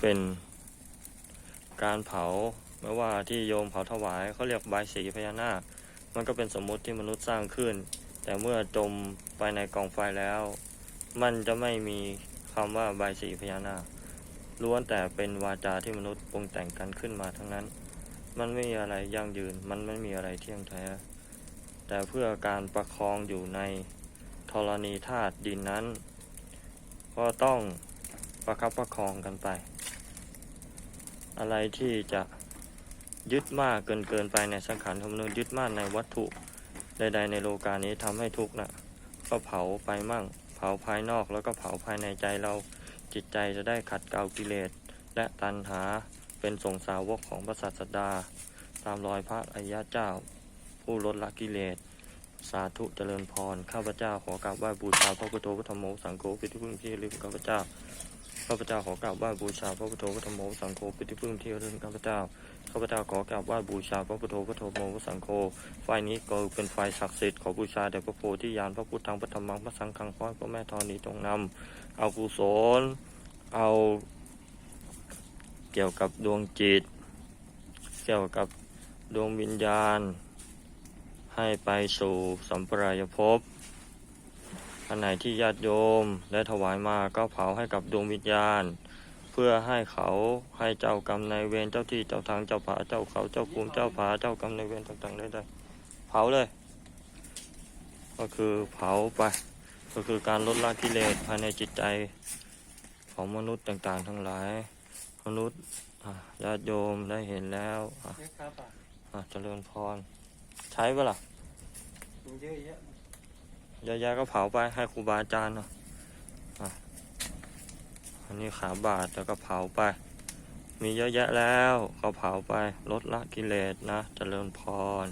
เป็นการเผาไม่ว่าที่โยมเผาถวายเขาเรียกใบสีพญานาค มันก็เป็นสมมุติที่มนุษย์สร้างขึ้น แต่เมื่อจมไปในกองไฟแล้ว มันจะไม่มีคำว่าใบสีพญานาคล้วนแต่เป็นวาจาที่มนุษย์ปรุงแต่งกันขึ้นมาทั้งนั้น มันไม่มีอะไรยั่งยืน มันไม่มีอะไรเที่ยงแท้ แต่เพื่อการประคองอยู่ในธรณีธาตุดินนั้น ก็ต้องประคับประคองกันไป อะไรที่จะยึดมากเกินเกินไปในสังขารธรรมนุษย์ยึดมากในวัตถุใดๆในโลกานี้ทำให้ทุกข์นะก็เผาไปมั่ง เผาภายนอกแล้วก็เผาภายในใจเราจิตใจจะได้ขัดเกลากิเลสและตัณหาเป็นสงสาวกของพระศาสดา ตามรอยพระอริยเจ้า ผู้ลดละกิเลส สาธุเจริญพร ข้าพเจ้าขอกราบไหว้บูชาพระพุทโธพระธรรมโมสังโฆเป็นที่พึ่งที่ลึกข้าพเจ้า ข้าพเจ้าขอกราบไหว้บูชาพระพุทโธพระธรรมโมสังโฆเป็นที่พึ่งที่ระลึกข้าพเจ้า ข้าพเจ้าขอกราบไหว้บูชาพระพุทโธพระธรรมโมพระสังโฆ ไฟนี้ก็เป็นไฟศักดิ์สิทธิ์ขอบูชาแด่พระโพธิญาณพระพุทธังพระธรรมังพระสังฆังขอพระแม่ธรณีจงนำเอากุศล เอา เกี่ยวกับดวงจิต เกี่ยวกับดวงวิญญาณ ให้ไปสู่สัมปรายภพ อันไหนที่ญาติโยมได้ถวายมาก็เผาให้กับดวงวิญญาณ เพื่อให้เขาให้เจ้ากรรมนายเวรเจ้าที่เจ้าทางเจ้าผาเจ้าเขาเจ้าภูมิเจ้าผาเจ้ากรรมนายเวรต่างๆได้ได้เผาเลย ก็คือเผาไป ก็คือการลดละกิเลสภายในจิตใจของมนุษย์ต่างๆ ทั้งหลาย มนุษย์อะญาติโยมได้เห็นแล้วอะเยอะครับอะอะเจริญพร ใช้ปะล่ะมันเยอะแยะ ยายๆก็เผาไปให้ครูบาอาจารย์เนาะอันนี้ขาบาดแล้วก็เผาไป มีเยอะแยะแล้วก็เผาไปลดละกิเลสนะเจริญพร